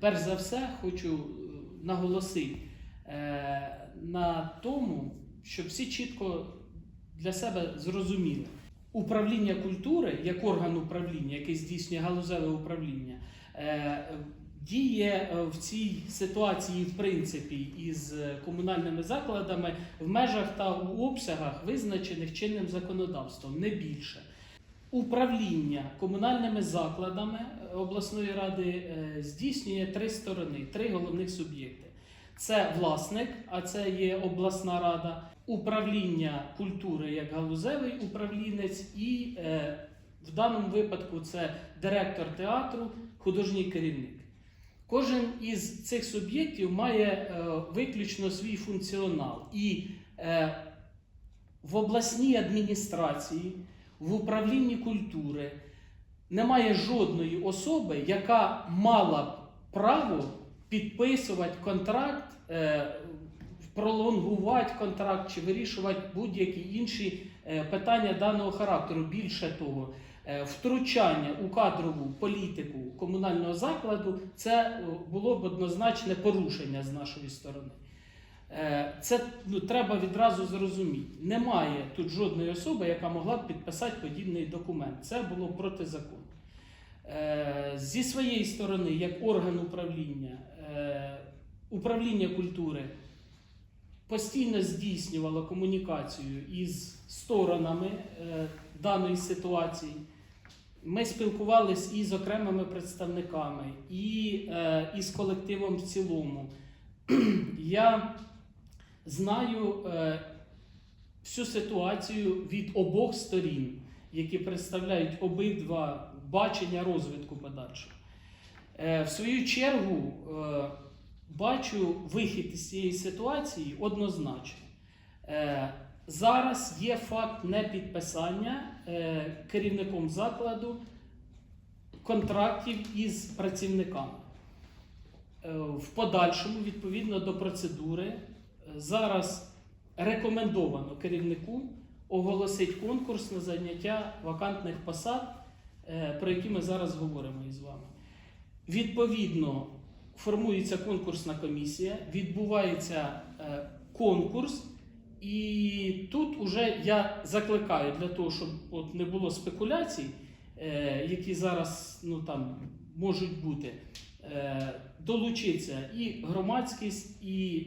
Перш за все, хочу е, наголосити е, на тому, щоб всі чітко для себе зрозуміли. Управління культури як орган управління, який здійснює галузеве управління, е, діє в цій ситуації, в принципі, із комунальними закладами в межах та у обсягах, визначених чинним законодавством, не більше. Управління комунальними закладами е, обласної ради е, здійснює три сторони, три головних суб'єкти. Це власник, а це є обласна рада, управління культури як галузевий управлінець, і е, в даному випадку це директор театру, художній керівник. Кожен із цих суб'єктів має виключно свій функціонал. І в обласній адміністрації, в управлінні культури немає жодної особи, яка мала б право підписувати контракт, е, пролонгувати контракт чи вирішувати будь-які інші е, питання даного характеру. Більше того, е, втручання у кадрову політику комунального закладу це було б однозначне порушення з нашої сторони. Е, Це ну, треба відразу зрозуміти. Немає тут жодної особи, яка могла б підписати подібний документ. Це було протизаконно. Е, Зі своєї сторони, як орган управління, е, управління культури постійно здійснювало комунікацію із сторонами даної ситуації. Ми спілкувалися і з окремими представниками, і з колективом в цілому. Я знаю е, всю ситуацію від обох сторін, які представляють обидва бачення розвитку подальшого. Е, в свою чергу е, бачу вихід із цієї ситуації однозначно. Е, зараз є факт непідписання е, керівником закладу контрактів із працівниками. Е, В подальшому, відповідно до процедури, зараз рекомендовано керівнику оголосити конкурс на заняття вакантних посад, е, про які ми зараз говоримо із вами. Відповідно, формується конкурсна комісія, відбувається е, конкурс, і тут уже я закликаю для того, щоб от не було спекуляцій, е, які зараз ну, там, можуть бути. Долучиться і громадськість, і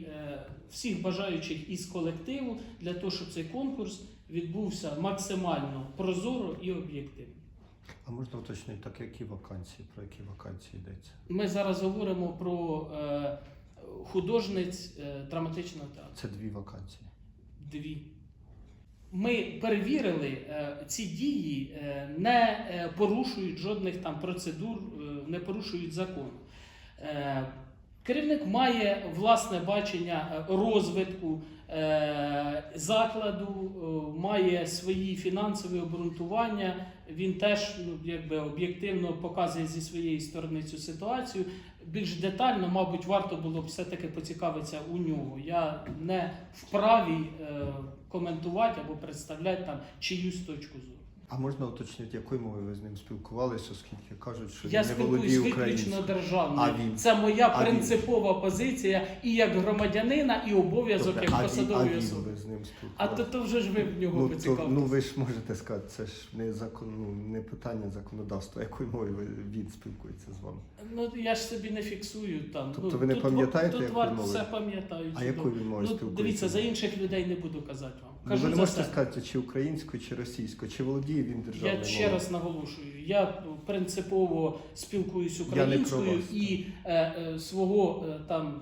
всіх бажаючих із колективу для того, щоб цей конкурс відбувся максимально прозоро і об'єктивно. А можна уточнити, так які вакансії, про які вакансії йдеться? Ми зараз говоримо про е, художниць е, драматичного театру. Це дві вакансії. Дві. Ми перевірили, е, ці дії е, не е, порушують жодних там процедур, е, не порушують закон. Е, Керівник має власне бачення е, розвитку е, закладу, е, має свої фінансові обґрунтування. Він теж ну, якби об'єктивно показує зі своєї сторони цю ситуацію. Більш детально, мабуть, варто було б все-таки поцікавитися у нього. Я не вправі коментувати або представляти там чиюсь точку зору. А можна уточнити, якою мовою ви з ним спілкувалися, оскільки кажуть, що Я він не спілкуюсь володіє виключно державною. А він? Це моя А він? принципова позиція і як громадянина, і обов'язок Добре, як а він, а посадової він особи. ви з ним А спілкувалися? то, то вже ж ви в нього ну, то, поцікавитесь. ну ви ж можете сказати, це ж не закон, ну, не питання законодавства. Якою мовою ви, він спілкується з вами? Ну я ж собі не фіксую там. Тобто ну, ви не тут, пам'ятаєте, Тут якою варто мовою? все пам'ятаю. А якою він мовою Ну, спілкується? дивіться, за інших людей не буду казати вам. Ну, Кажу ви не за можете себе. сказати, чи українською, чи російською, чи володіє він державною Я ще мовою? раз наголошую, я принципово спілкуюсь Я не українською вас, і е, е, свого е, там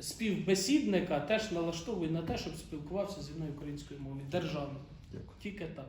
співбесідника теж налаштовую на те, щоб спілкувався зі мною українською мовою державною. Дякую. Тільки так.